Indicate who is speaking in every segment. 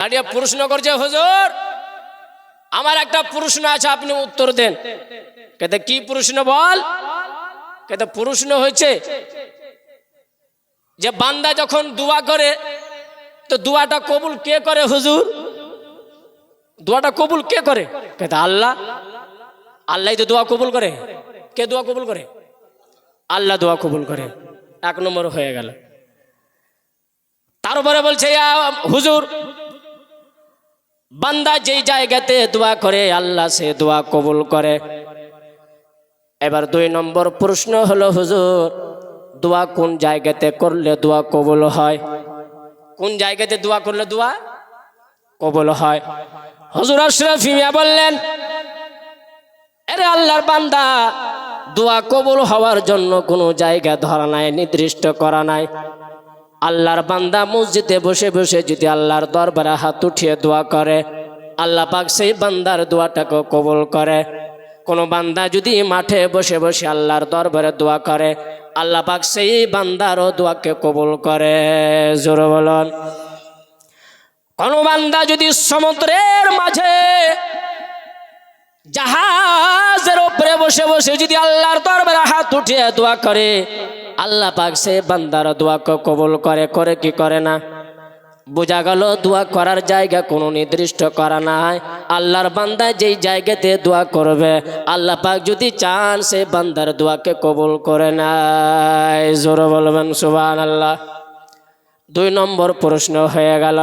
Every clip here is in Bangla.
Speaker 1: দাঁড়িয়ে প্রশ্ন করছে, হুজুর, আমার একটা প্রশ্ন আছে, আপনি উত্তর দেন। কেতে, কি প্রশ্ন বল? কেতে, প্রশ্ন হয়েছে যে বান্দা যখন দোয়া করে, তো দোয়াটা কবুল কে করে, হুজুর? দোয়াটা কবুল কে করে? কেতে, আল্লাহ আল্লাহ তো দোয়া কবুল করে। কে দোয়া কবুল করে? আল্লাহ দোয়া কবুল করে। এক নম্বর হয়ে গেল। তারপরে বলছে হুজুর বান্দা যেই জায়গাতে দোয়া করে, আল্লাহ সে দোয়া কবুল করে। এবার দুই নম্বর প্রশ্ন হলো, হুজুর, দোয়া কোন জায়গাতে করলে দোয়া কবুল হয়? কোন জায়গাতে দোয়া করলে দোয়া কবুল হয়? হুজুর আশরাফ মিয়া বললেন আরে আল্লাহর বান্দা, দোয়া কবুল হওয়ার জন্য কোনো জায়গা ধরা নাই, নির্দিষ্ট করা নাই। আল্লাহর বান্দা মসজিদে বসে বসে যদি আল্লাহর দরবারে হাত উঠিয়ে দোয়া করে, আল্লাহ পাক সেই বান্দার দোয়াটাকে কবুল করে। কোনো বান্দা যদি মাঠে বসে বসে আল্লাহর দরবারে দোয়া করে, আল্লাহ পাক সেই বান্দারও দোয়াকে কবুল করে। জোর বলন। কোনো বান্দা যদি সমুদ্রের মাঝে জাহাজের উপরে বসে বসে যদি আল্লাহর দরবারে হাত উঠিয়ে দোয়া করে আল্লাহ পাক সে বান্দার দোয়াকে কবুল করে করে কি করে না? বোঝা গেল দোয়া করার জায়গা কোনো নির্দিষ্ট করা নাই। আল্লাহর বান্দা যেই জায়গাতে দোয়া করবে, আল্লাহ পাক যদি চান সে বান্দার দোয়াকে কবুল করে নাই জোর বলবেন সুবান আল্লাহ দুই নম্বর প্রশ্ন হয়ে গেল।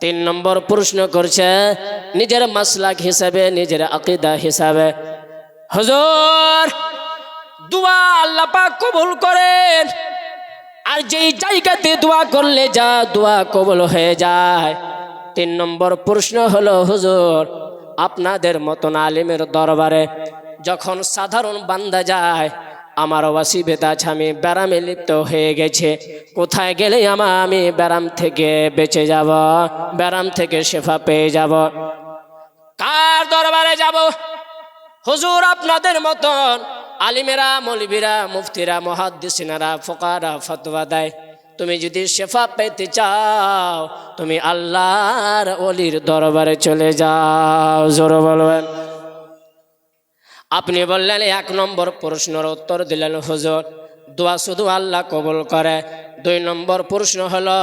Speaker 1: তিন নম্বর প্রশ্ন করছে, নিজের মাসলাক হিসাবে, নিজের আকিদা হিসাবে। হুজুর দোয়া আল্লাহ পাক কবুল করেন। আর যেই জায়গাতে দোয়া করলে যা দোয়া কবুল হয়ে যায়। তিন নম্বর প্রশ্ন হলো, হুজুর, আপনাদের মতন আলিমের দরবারে যখন সাধারণ বান্দা যায়, আমার অসুবিধা আছে, আমি ব্যারামে লিপ্ত হয়ে গেছে। কোথায় গেলে আমার আমি ব্যারাম থেকে বেঁচে যাব, ব্যারাম থেকে শেফা পেয়ে যাব? কার দরবারে যাব? হুজুর, আপনাদের মতন আলিমেরা, মৌলবীরা, মুফতিরা, মহাদ্দিসিনারা, ফোকারা, ফতোয়া দেয়। তুমি যদি শেফা পেতে চাও, তুমি আল্লাহর অলির দরবারে চলে যাও। জোর বলবেন। আপনি বললেন, এক নম্বর প্রশ্নের উত্তর দিলেন হুজুর। দোয়া শুধু আল্লাহ কবুল করে। দুই নম্বর প্রশ্ন হলো,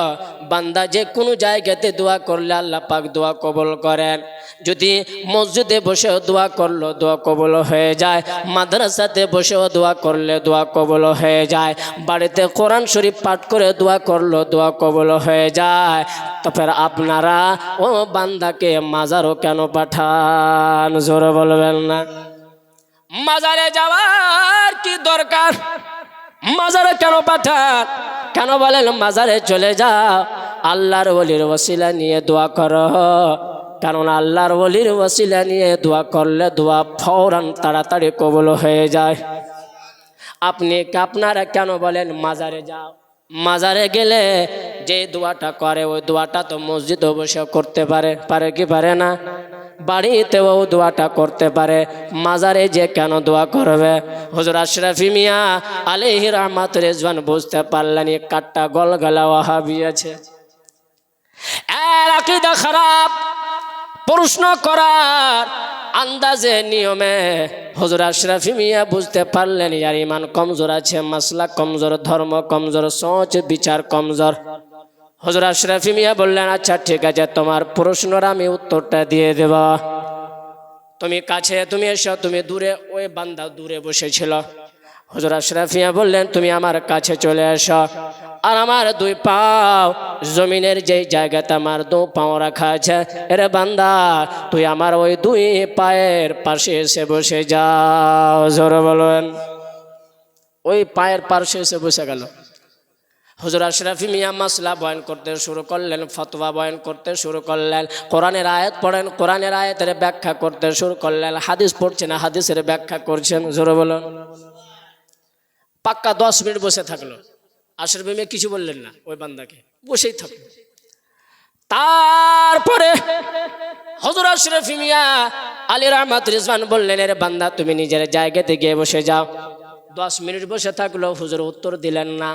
Speaker 1: বান্দা যে কোনো জায়গাতে দোয়া করলে আল্লাহ পাক দোয়া কবুল করেন। যদি মসজিদে বসেও দোয়া করল, দোয়া কবুল হয়ে যায়। মাদ্রাসাতে বসেও দোয়া করলে দোয়া কবুল হয়ে যায়। বাড়িতে কোরআন শরীফ পাঠ করে দোয়া করল, দোয়া কবুল হয়ে যায়। তারপর আপনারা, ও বান্দাকে মাজারও কেন পাঠান? জোরে বলবেন না। মাজারে যাওয়ার কি দরকার? মাজারে কেন পাঠান কেন বলেন মাজারে চলে যাও? আল্লাহর বলির ওসিলা নিয়ে দোয়া করো। কারণ আল্লাহর ওলির ওসিলা নিয়ে দোয়া করলে দোয়া ফৌরান তাড়াতাড়ি কবুল হয়ে যায়। আপনি আপনারা কেন বলেন মাজারে যাও? মাজারে গেলে যে দোয়াটা করে, ওই দোয়াটা তো মসজিদে বসে করতে পারে পারে কি পারে না? বাড়িতেও দোয়াটা করতে পারে, মাজারে যে কেন দোয়া করবে? হুজুর আশরাফি মিয়া আলহি রহমাত রেজওয়ান বুঝতে পারলেন কাটটা গলগলা ওয়াহাবি আছে। আকিদা খারাপ, প্রশ্ন করার আন্দাজে, নিয়মে হজর আশরাফি মিয়া বুঝতে পারলেন ইয়ার ইমান কমজোর আছে, মাসলা কমজোর, ধর্ম কমজোর সোচ বিচার কমজোর। হজর আশরাফি মিয়া বললেন আচ্ছা ঠিক আছে, তোমার প্রশ্নর আমি উত্তরটা দিয়ে দেব। তুমি কাছে, তুমি এসো, তুমি দূরে, ওই বান্দা দূরে বসেছিল। হজর আশরাফিয়া বললেন, তুমি আমার কাছে চলে এসো। আর আমার দুই পাও জমিনের যে জায়গাতে আমার দু পাও রাখা আছে, এরে বান্দা, তুই আমার ওই দুই পায়ের পাশে এসে বসে যাও। জোরে বলবেন ওই পায়ের পাশে এসে বসে গেল। হুজুর আশরাফি মিয়া মাসলা বয়ন করতে শুরু করলেন, ফতোয়া বয়ন করতে শুরু করলেন, কোরআনের আয়াত পড়েন, কোরআনের আয়াতের ব্যাখ্যা করতে শুরু করলেন, হাদিস পড়ছেন, হাদিসের ব্যাখ্যা করছেন, জোরে বলুন। পাক্কা দশ মিনিট বসে থাকল। আশরাফি মিয়া কিছু বললেন না, ওই বান্দাকে। বসেই থাকল। তারপরে হজর আশরাফি মিয়া আলী রহমত রিজওয়ান বললেন, এর বান্দা, তুমি নিজের জায়গাতে গিয়ে বসে যাও। দশ মিনিট বসে থাকল, হুজুর উত্তর দিলেন না।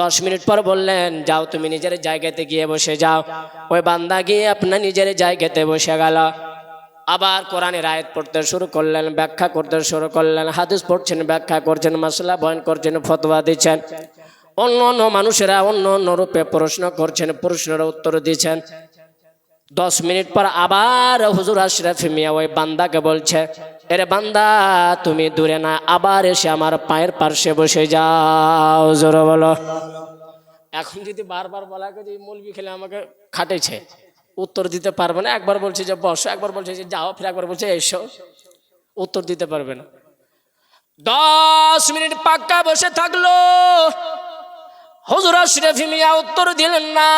Speaker 1: দশ মিনিট পর বললেন, যাও তুমি নিজের জায়গাতে গিয়ে বসে যাও। ওই বান্দা গিয়ে আপনার নিজের জায়গাতে বসে গেল। আবার কোরআনে রায়ত পড়তে শুরু করলেন, ব্যাখ্যা করতে শুরু করলেন, হাদিস পড়ছেন, ব্যাখ্যা করছেন মশলা বয়ন করছেন, ফতোয়া দিচ্ছেন। অন্য অন্য মানুষেরা অন্য অন্য রূপে প্রশ্ন করছেন, প্রশ্নের উত্তর দিচ্ছেন। দশ মিনিট পর আবার হুজুর আশরাফ মিয়া ওই বান্দাকে বলছে, এরে বান্দা, তুমি দূরে না, আবার এসে আমার পায়ের পার্শ্বে বসে যাও। জোরে বলো। এখন যদি বারবার বলা যে মৌলবি খেলে আমাকে খাটেছে, উত্তর দিতে পারবে না। একবার বলছে যে বসো, একবার বলছে যে যাও, ফির একবার বলছে এসো। উত্তর দিতে পারবে না। দশ মিনিট পাক্কা বসে থাকল। হুজুর আশরাফ মিয়া উত্তর দিলেন না।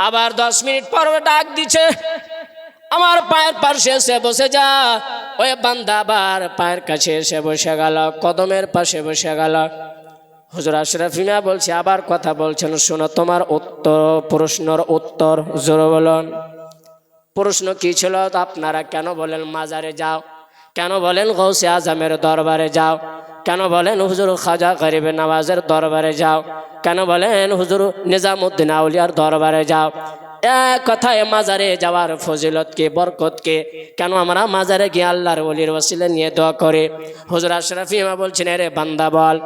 Speaker 1: আবার দশ মিনিট পর ডাক দিছে, আমার পায়ের পাশে এসে বসে যা। ওই বান্দা আবার পায়ের কাছে এসে বসে গেল, কদমের পাশে বসে গেল। হুজুর আশরাফিমা বলছে, আবার কথা বলছেন শোনো, তোমার উত্তর, প্রশ্নর উত্তর জোর বলুন। প্রশ্ন কি ছিল? আপনারা কেন বলেন মাজারে যাও? কেন বলেন গৌসে আজমের দরবারে যাও? কেন বলেন হুজুর খাজা গরিবে নওয়াজের দরবারে যাও? কেন বলেন হুজুর নিজামুদ্দিন আউলিয়ার দরবারে যাও? এক কথায় মাজারে যাওয়ার ফজিলতকে বরকতকে কেন আমরা মাজারে গিয়ে আল্লাহর ওলির ওসিলে নিয়ে দোয়া করে? হুজুর আশরাফিমা বলছেন রে বান্দা বল,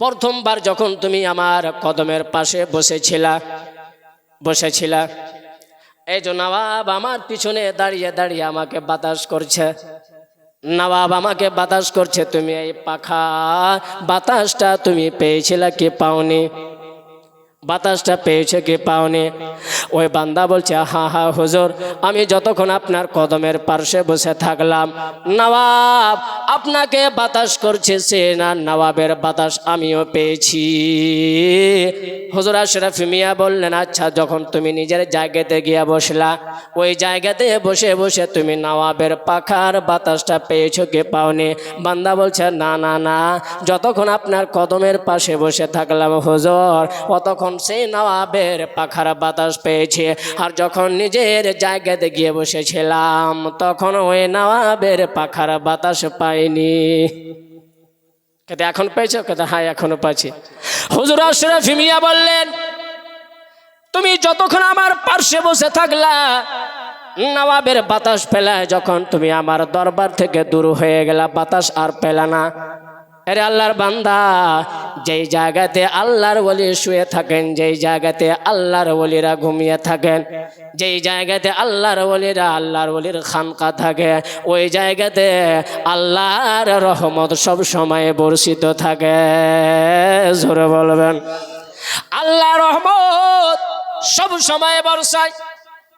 Speaker 1: প্রথমবার যখন তুমি আমার কদমের পাশে বসেছিলা বসেছিলা, এই যে নবাব আমার পিছনে দাঁড়িয়ে দাঁড়িয়ে আমাকে বাতাস করছে। নবাব আমাকে বাতাস করছে তুমি এই পাখা বাতাসটা তুমি পেয়েছিলে কি পাওনি? বাতাসটা পেয়েছে কি পাওনি? ওই বান্দা বলছে, হা হা, হুজুর, আমি যতক্ষণ আপনার কদমের পার্শ্বে বসে থাকলাম, নবাব আপনাকে বাতাস করছে, সে না নবাবের বাতাস আমিও পেয়েছি। হুজুর আশরাফ মিয়া বললেন আচ্ছা যখন তুমি নিজের জায়গাতে গিয়ে বসলা, ওই জায়গাতে বসে বসে তুমি নবাবের পাখার বাতাসটা পেয়েছ কি পাওনি? বান্দা বলছে, না না না, যতক্ষণ আপনার কদমের পাশে বসে থাকলাম, হুজুর, অতক্ষণ সেই নবাবের পাখার বাতাস পেয়েছে। আর যখন নিজের জায়গাতে গিয়ে বসেছিলাম, তখন ওই নবাবের পাখার বাতাস পাইনি। কেতে এখন পেয়েছ? কেতে হ্যাঁ এখনও পাচ্ছি হুজুর আশরাফ মিয়া বললেন, তুমি যতক্ষণ আমার পার্শ্বে বসে থাকলা, নবাবের বাতাস পেলায় যখন তুমি আমার দরবার থেকে দূর হয়ে গেলা, বাতাস আর পেলা না। আরে আল্লাহর বান্দা, যেই জায়গাতে আল্লাহর ওলি শুয়ে থাকেন, যেই জায়গাতে আল্লাহর ওলিরা ঘুমিয়ে থাকেন, যেই জায়গাতে আল্লাহর ওলিরা আল্লাহর ওলির খানকা থাকে, ওই জায়গাতে আল্লাহর রহমত সব সময় বর্ষিত থাকে। জোরে বলবেন আল্লাহ রহমত সব সময় বর্ষায়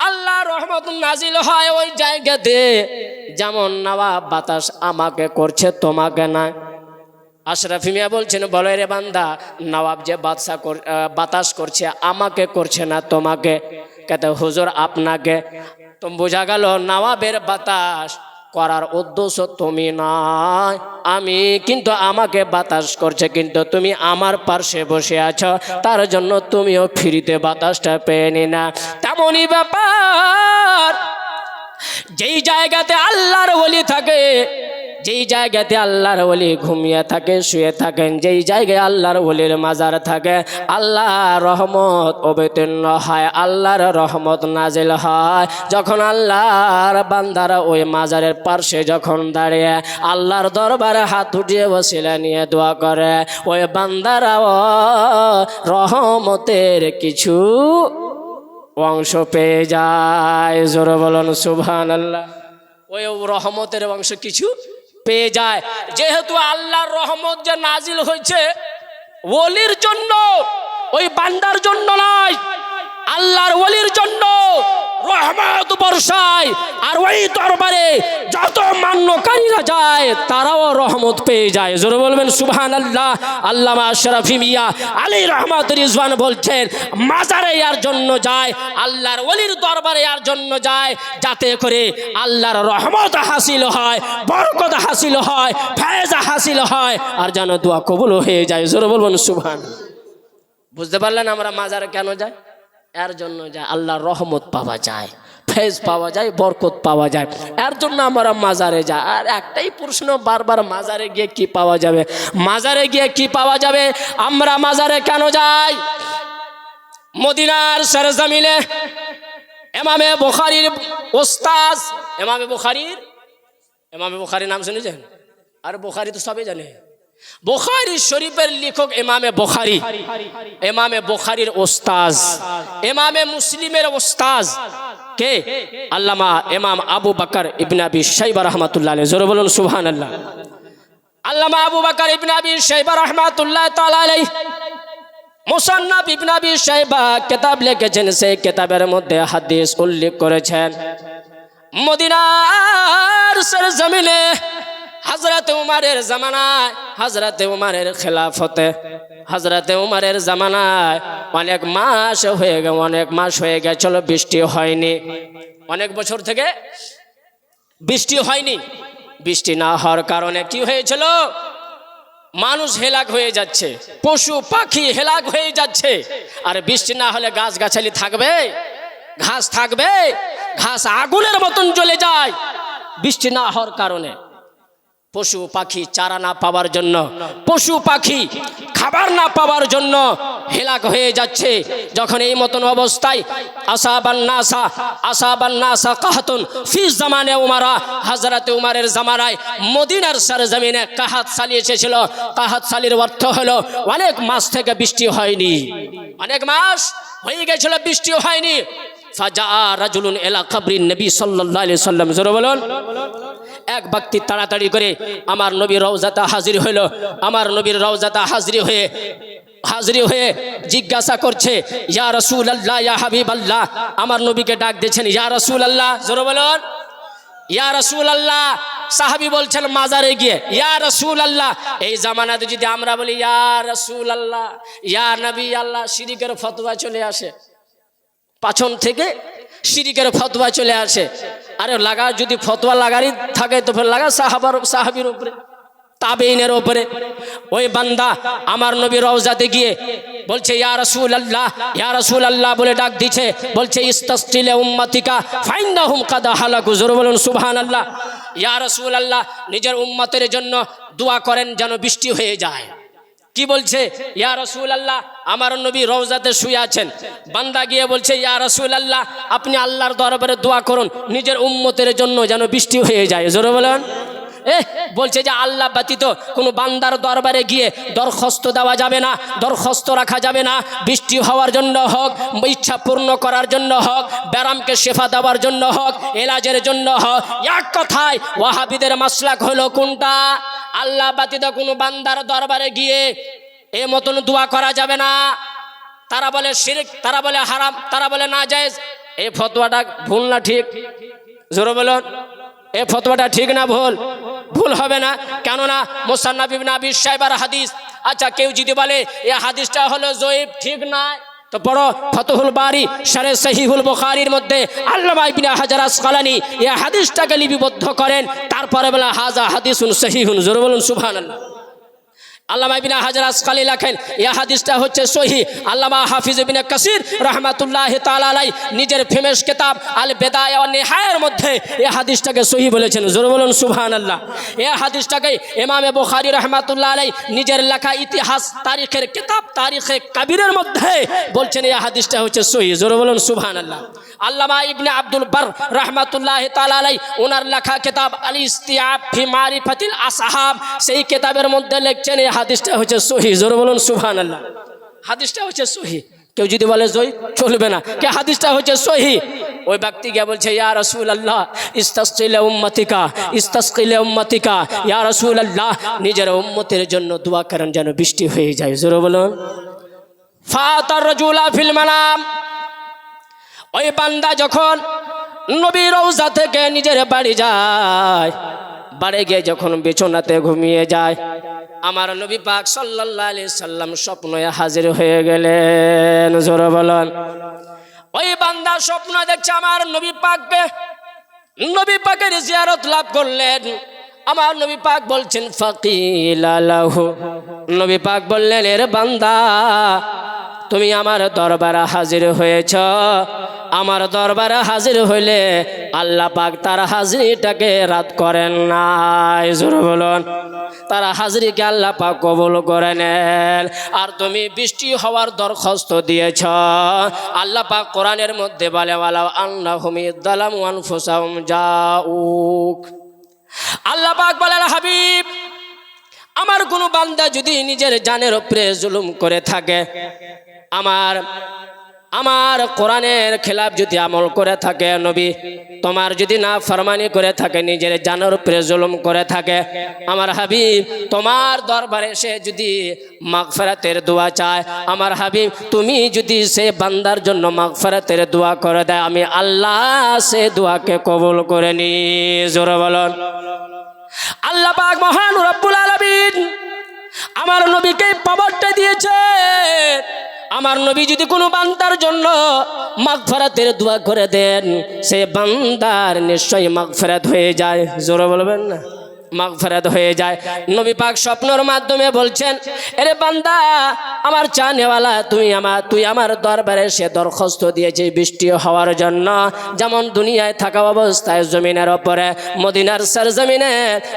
Speaker 1: আল্লাহ রহমত নাজিল হয় ওই জায়গাতে। যেমন নবাব বাতাস আমাকে করছে, তোমাকে না আশরাফি মিয়া বলছেন, বলো রে বান্দা নবাব যে বাদশা বাতাস করছে, আমাকে করছে না তোমাকে? কেতে, হুজুর, আপনাকে। তো বোঝা গেল নবাবের বাতাস করার উদ্দেশ্য তুমি নয়। আমি কিন্তু আমাকে বাতাস করছে, কিন্তু তুমি আমার পার্শ্বে বসে আছো। তার জন্য তুমিও ফ্রিতে বাতাসটা পেয়ে নি না। তেমনই ব্যাপার, যেই জায়গাতে আল্লাহর ওলি থাকে যেই জায়গাতে আল্লাহর ওলি ঘুমিয়ে থাকে, শুয়ে থাকেন, যেই জায়গায় আল্লাহর ওলির মাজার থাকে আল্লাহ রহমত অবতীর্ণ হয়, আল্লাহর রহমত নাজিল হয়। যখন আল্লাহর বান্দারা ওই মাজারের পার্শ্বে যখন দাঁড়িয়ে আল্লাহর দরবারে হাত উঠিয়ে বসিলে নিয়ে দোয়া করে, ওই বান্দারাও রহমতের কিছু অংশ পেয়ে যায়। জোরে বলুন সুবহান আল্লাহ ওই রহমতের অংশ কিছু পেয়ে যায়। যেহেতু আল্লাহর রহমত যে নাজিল হয়েছে, ওলির জন্য, ওই বান্দার জন্য নয়, আল্লাহর ওলির জন্য। রহমত বর্ষায় আর ওই দরবারে যত মান্যকারীরা যায়, তারাও রহমত পেয়ে যায়। জোরে বলবেন সুবহান আল্লাহ আল্লামা আশরাফি মিয়া আলী রহমত রিজওয়ান বলছেন, মাজারে ইয়ার জন্য যায়, আল্লাহর ওলির দরবারে ইয়ার জন্য যায়, যাতে করে আল্লাহর রহমত হাসিল হয়, বরকত হাসিল হয় ফেজা হাসিল হয়, আর যেন দোয়া কবুল হয়ে যায়। জোরে বলবেন সুবহান বুঝতে পারলেন আমরা মাজারে কেন যাই? এর জন্য যায় আল্লাহর রহমত পাওয়া যায়, ফেজ পাওয়া যায়, বরকত পাওয়া যায়। এর জন্য আমরা মাজারে যাই। আর একটাই প্রশ্ন, বারবার মাজারে গিয়ে কি পাওয়া যাবে? মাজারে গিয়ে কি পাওয়া যাবে? আমরা মাজারে কেন যাই? মদিনার সরজমিনে এমামে বুখারির ওস্তাজ এমামে বুখারির এমামে বুখারির নাম শুনেছেন? আর বুখারি তো সবাই জানে। বুখারি শরীফের লেখক এমামে বুখারি এমামে বুখারির ওস্তাজ এমামে মুসলিমের ওস্তাজ। কে? আল্লামা ইমাম আবু বকর ইবনে আবি শাইবা রাহমাতুল্লাহ জোরে বলুন, সুবহানাল্লাহ। আল্লামা আবু বকর ইবনে আবি শাইবা রাহমাতুল্লাহ আলাইহি। মুসান্নাফ ইবনে আবি শাইবা লিখেছেন, সেই কিতাবের মধ্যে হাদিস উল্লেখ করেছেন। মদিনার সরজমিনে হজরত উমারের জামানায় হজরত উমারের খেলাফতে হজরত উমারের জামানায় অনেক মাস হয়ে গে, অনেক মাস হয়ে গেছিল, বৃষ্টি হয়নি। অনেক বছর থেকে বৃষ্টি হয়নি। বৃষ্টি না হওয়ার কারণে কি হয়েছিল? মানুষ হেলাক হয়ে যাচ্ছে, পশু পাখি হেলাক হয়ে যাচ্ছে। আর বৃষ্টি না হলে গাছ গাছালি থাকবে, ঘাস থাকবে, ঘাস আগুনের মতন জ্বলে যায়। বৃষ্টি না হওয়ার কারণে পশু পাখি চারা না পাওয়ার জন্য, পশু পাখি খাবার না পাওয়ার জন্য হেলাক হয়ে যাচ্ছে। যখন এই মতন অবস্থায় আসাবান নাসা আসাবান নাসা কাহাতুন ফিস জামানে উমারা, হাজরাতে উমারের জামানায় মদিনার সরজমিনে কাহাত সালি এসেছিল। কাহাত সালির অর্থ হলো অনেক মাস থেকে বৃষ্টি হয়নি। অনেক মাস হয়ে গেছিল, বৃষ্টি হয়নি। ফাজা রাজুলুন এলা খাবরিন নবী আলাইহি সাল্লাম জোরে বলুন। এক ব্যক্তি তাড়াতাড়ি করে আমার নবীর রওজাতা হাজির হইল। আমার নবীর রওজাতা হাজির হয়ে হাজির হয়ে জিজ্ঞাসা করছে, ইয়া রসুল আল্লাহ ইয়া হাবিব আল্লাহ আমার নবীকে ডাক দিয়েছেন, ইয়া রসুল আল্লাহ জোরে বলুন। ইয়া রসুল আল্লাহ সাহাবি বলছেন, মাজারে গিয়ে। ইয়া রসুল আল্লাহ এই জামানাতে যদি আমরা বলি, ইয়া রসুল আল্লাহ ইয়া নবী আল্লাহ। শিরিকের ফতোয়া চলে আসে। পাছন থেকে শিরিকের ফতোয়া চলে আসে। আরে লাগা যদি ফতোয়া লাগারই থাকে তো ফের লাগা সাহাবার সাহাবির উপরে, তাবেইনের উপরে। ওই বান্দা আমার নবী রওজাতে গিয়ে বলছে, ইয়া রাসূল আল্লাহ ইয়া রাসূল আল্লাহ বলে ডাক দিছে। বলছে, ইস্তাসতিলে উম্মাতিকা ফাইন্নাহুম কাদা হালাকু। জোরে বলুন, সুবহানাল্লাহ। ইয়া রাসূল আল্লাহ নিজের উম্মতের জন্য দোয়া করেন যেন বৃষ্টি হয়ে যায়। কি বলছে? ইয়া রসুল আল্লাহ আমার নবী রওজাতে শুয়ে আছেন। বান্দা গিয়ে বলছে, ইয়া রসুল আল্লাহ আপনি আল্লাহর দরবারে দোয়া করুন, নিজের উম্মতের জন্য যেন বৃষ্টি হয়ে যায়। জোরে বলেন। এ বলছে যে আল্লাহ ব্যতীত কোনো বান্দার দরবারে গিয়ে দরখাস্ত দেওয়া যাবে না, দরখাস্ত রাখা যাবে না। বৃষ্টি হওয়ার জন্য হোক, ইচ্ছা পূর্ণ করার জন্য হোক, ব্যারামকে শেফা দেওয়ার জন্য হোক, এলাজের জন্য হোক, এক কথায় ওয়াহাবিদের মাসলাক হলো কোনটা? আল্লাহ বাতিদা কোনো বান্দার দরবারে গিয়ে এ মতন দোয়া করা যাবে না। তারা বলে শিরিক, তারা বলে হারাম, তারা বলে না যায় এই ফতোয়াটা ভুল না ঠিক? জোরে বলুন। এ ফতোয়াটা ঠিক না ভুল? ভুল হবে না। কেননা মোসান্না বিবিন আবি সাহেবার হাদিস। আচ্ছা কেউ যদি বলে এ হাদিসটা হলো জয়ীব, ঠিক নয়। তো বড় ফতহুল বাড়ি সারে সহিহুল বুখারীর মধ্যে আল্লামা ইবনে হাজার আসকালানি এই হাদিসটাকে লিপিবদ্ধ করেন। তারপরে বলা হাজা হাদিসুন সহিহুন। জোরে বলুন, সুবহানাল্লাহ। আল্লামা ইবিনা হাজার আসকালি লেখেন এই হাদিসটা হচ্ছে সহি। আল্লামা হাফিজ ইবিনে কাসির রহমাতুল্লাহ তালাই নিজের ফেমেস কেতাব আল বেদায় নেহায়ের মধ্যে এই হাদিসটাকে সহি বলেছেন। জোর বলুন সুবহান আল্লাহ এই হাদিসটাকে ইমামে বুখারী রহমাতুল্লাহ আলাই নিজের লেখা ইতিহাস, তারিখের কিতাব, তারিখে কাবিরের মধ্যে বলছেন এই হাদিসটা হচ্ছে সহি। জোর বলুন সুবহান আল্লাহ আল্লামা ইবনে আব্দুল বার রহমাতুল্লাহ তালাই ওনার লেখা কিতাব আল ইস্তিয়াব ফি মারিফাতিল আসহাব সেই কিতাবের মধ্যে লিখছেন, এই হাদিসটা হচ্ছে সহি। জোর বলুন সুবহান আল্লাহ হাদিসটা হচ্ছে সহি। কেউ যদি বলে, জয় চলবে না। কে হাদিসটা হচ্ছে সহি? ওই ব্যক্তি গিয়ে বলছে, ইয়া রসুল আল্লাহ ইস্তাসকিলে উম্মতিকা ইস্তাসকিলে উম্মতিকা, ইয়া রসুল আল্লাহ নিজের উম্মতের জন্য দোয়া করেন যেন বৃষ্টি হয়ে যায়। জোর বলুন। ফাতার রজুলা ফিল মানাম। ওই বান্দা যখন নবী রৌজা থেকে নিজের বাড়ি যায়, বাড়ি গিয়ে যখন বিছনাতে ঘুমিয়ে যায়, আমার নবী পাক সাল্লাল্লাহু আলাইহি সাল্লাম স্বপ্নে হাজির হয়ে গেলেন। জোরে বলেন। ওই বান্দা স্বপ্ন দেখছে আমার নবী পাককে। নবী পাকের জিয়ারত লাভ করলেন। আমার নবী পাক বলছেন, ফাকিল আলাহু নবী পাক বললেন, এর বান্দা তুমি আমার দরবারে হাজির হয়েছ। আমার দরবারে হাজির হইলে আল্লাহ পাক তার হাজিরিটাকে রাত করেন নাই। জোর বলুন। তারা হাজিরিকে আল্লাহ পাক কবুল করে নেন। আর তুমি বৃষ্টি হওয়ার দরখাস্ত দিয়েছ। আল্লাহ পাক কোরআনের মধ্যে বলে ওয়ালা আল্লাহ হুমিদালাম ওয়ানফুসাহুম জাউক। আল্লাহ পাক বলেন, হাবিব, আমার কোনো বান্দা যদি নিজের জানের উপরে জুলুম করে থাকে আমার আমার কোরআনের খেলাফ যদি আমল করে থাকে নবী, তোমার যদি না ফরমানি করে থাকে, নিজের জানের উপরে জুলুম করে থাকে, আমার হাবিব, তোমার দরবারে সে যদি মাগফেরাতের দোয়া চায়, আমার হাবিব, তুমি যদি সে বান্দার জন্য মাগফেরাতের দোয়া করে দেয়, আমি আল্লাহ সে দোয়াকে কবুল করে নি। জোরে বলুন। আল্লাহ পাক মহান রব্বুল আলামিন আমার নবীকে পাওয়ারটা দিয়েছে। আমার নবী যদি কোনো বান্দার জন্য মাগফেরাতের দোয়া করে দেন, সে বান্দার নিশ্চয়ই মাগফেরাত হয়ে যায়। জোরে বলবেন না? মাগফেরাত হয়ে যায়। নবী পাক স্বপ্নর মাধ্যমে বলছেন, এরে বান্দা, আমার চা তুই আমার তুই আমার দরবারে সে দরখাস্ত দিয়েছে বৃষ্টি হওয়ার জন্য। যেমন দুনিয়ায় থাকা অবস্থায় জমিনের ওপরে, মদিনার সরজমিনে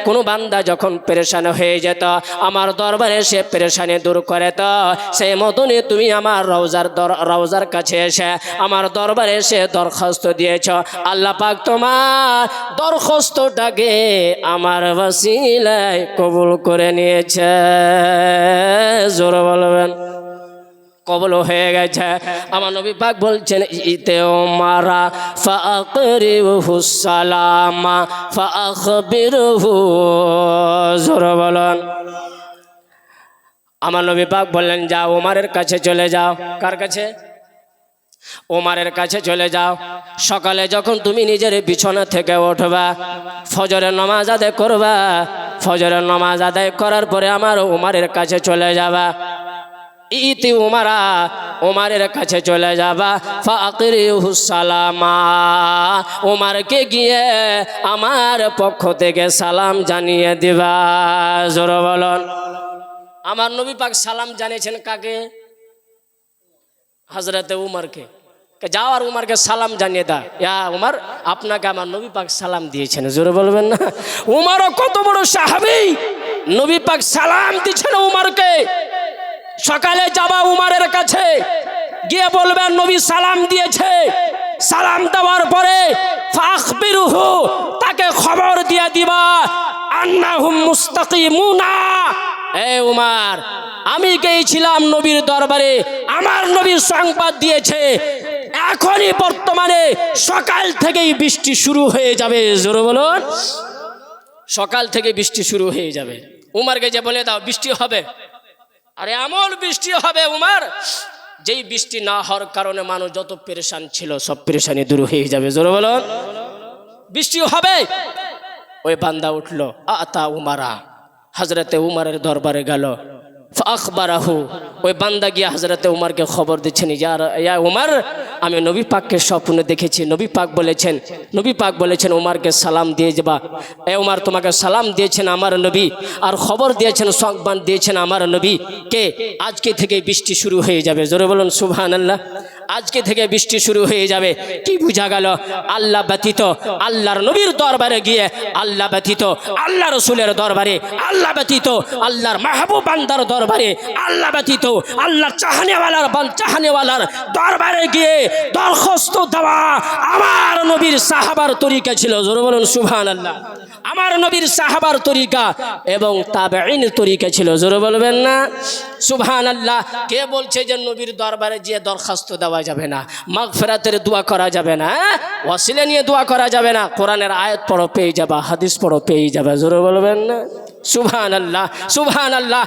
Speaker 1: কোনো বান্দা যখন পেরেশান হয়ে যেত, আমার দরবারে সে পেরেশানি দূর করে তো, সেই মতনই তুমি আমার রওজার দর, রওজার কাছে এসে আমার দরবারে এসে দরখাস্ত দিয়েছ। আল্লাহ পাক তোমার দরখাস্তটাকে আমার ওয়াসিলায় কবুল করে নিয়েছে। জোর বলবেন, কবল হয়ে গেছে। আমার নবী পাক বলছেন ইতে মারা ফাকরিহু সালামা জোর বলুন। আমার নবী পাক বললেন, যাও, ওমারের কাছে চলে যাও। কার কাছে? ওমারের কাছে চলে যাও। সকালে যখন তুমি নিজের বিছানা থেকে উঠবা, ফজরের নামাজ আদায় করবা, ফজরের নামাজ আদায় করার পরে আমার উমারের কাছে চলে যাবা। ইতি উমারা উমারের কাছে চলে যাবা। সালামা। উমারকে গিয়ে আমার পক্ষ থেকে সালাম জানিয়ে দিবা। জোর বলন। আমার নবী পাক সালাম জানিয়েছেন কাকে? হজরতে উমারকে। কে যাও উমারকে সালাম জানিয়ে দা ইয়া উমার, আপনাকে আমার নবী পাক সালাম দিয়েছেন। জোরে বলবেন না? উমারও কত বড় সাহাবি! নবী পাক সালাম দিচ্ছেন উমারকে। সকালে যাবা উমারের কাছে। গিয়ে বলবেন নবী সালাম দিয়েছে। সালাম দেওয়ার পরে ফাখবিরুহু, তাকে খবর দিয়ে দিবা, আন্নাহুম মুস্তাকিমুনা। এ উমার, আমি গিয়েছিলাম নবীর দরবারে। আমার নবীর সংবাদ দিয়েছে। এখনই বর্তমানে সকাল থেকেই বৃষ্টি শুরু হয়ে যাবে, জোরে বলুন। সকাল থেকে বৃষ্টি শুরু হয়ে যাবে। উমারকে যে বলে দাও, বৃষ্টি হবে। আরে, এমন বৃষ্টি হবে উমার, যেই বৃষ্টি না হওয়ার কারণে মানুষ যত পেরেশান ছিল, সব পেরেশানি দূর হয়ে যাবে, জোরে বলুন। বৃষ্টি হবে। ওই বান্দা উঠল, আতা উমারা। হজরতে উমারের দরবারে গেল। আখবরাহু ওই বান্দা গিয়ে হজরতে উমারকে খবর দিচ্ছেন ইয়া উমার আমি নবী পাককে স্বপ্নে দেখেছি। নবী পাক বলেছেন, নবী পাক বলেছেন, উমারকে সালাম দিয়ে যাবা। এ উমার, তোমাকে সালাম দিয়েছেন আমার নবী, আর খবর দিয়েছেন সংবাদ দিয়েছেন আমার নবী। কে? আজকে থেকে বৃষ্টি শুরু হয়ে যাবে। জোরে বলুন সুবহান আল্লাহ আজকে থেকে বৃষ্টি শুরু হয়ে যাবে। কি বোঝা গেল? আল্লাহ ব্যতীত আল্লাহর নবীর দরবারে গিয়ে আল্লাহ ব্যতীত আল্লাহ রসুলের দরবারে, আল্লাহ ব্যতীত আল্লাহর মাহবুব বান্দার দরবারে, আল্লাহ ব্যতীত আল্লাহর চাহানেওয়ালার বান চাহানেওয়ালার দরবারে গিয়ে দরখাস্ত দেওয়া আমার নবীর সাহাবার তরিকা ছিল, জোর বলুন সুবহান আল্লাহ আমার নবীর সাহাবার তরিকা এবং তাবেইন তরিকা ছিল, জোরে বলবেন না? সুবহান আল্লাহ কে বলছে যে নবীর দরবারে গিয়ে দরখাস্ত দেওয়া যাবে না? মাগফিরাতের দোয়া করা যাবে না হ্যাঁ? ওয়াসিলা নিয়ে দোয়া করা যাবে না, কোরআনের আয়াত পড়ো, পেয়ে যাবা, হাদিস পড়ো, পেয়ে যাবে, জোরে বলবেন না? সুবহান আল্লাহ সুবহান আল্লাহ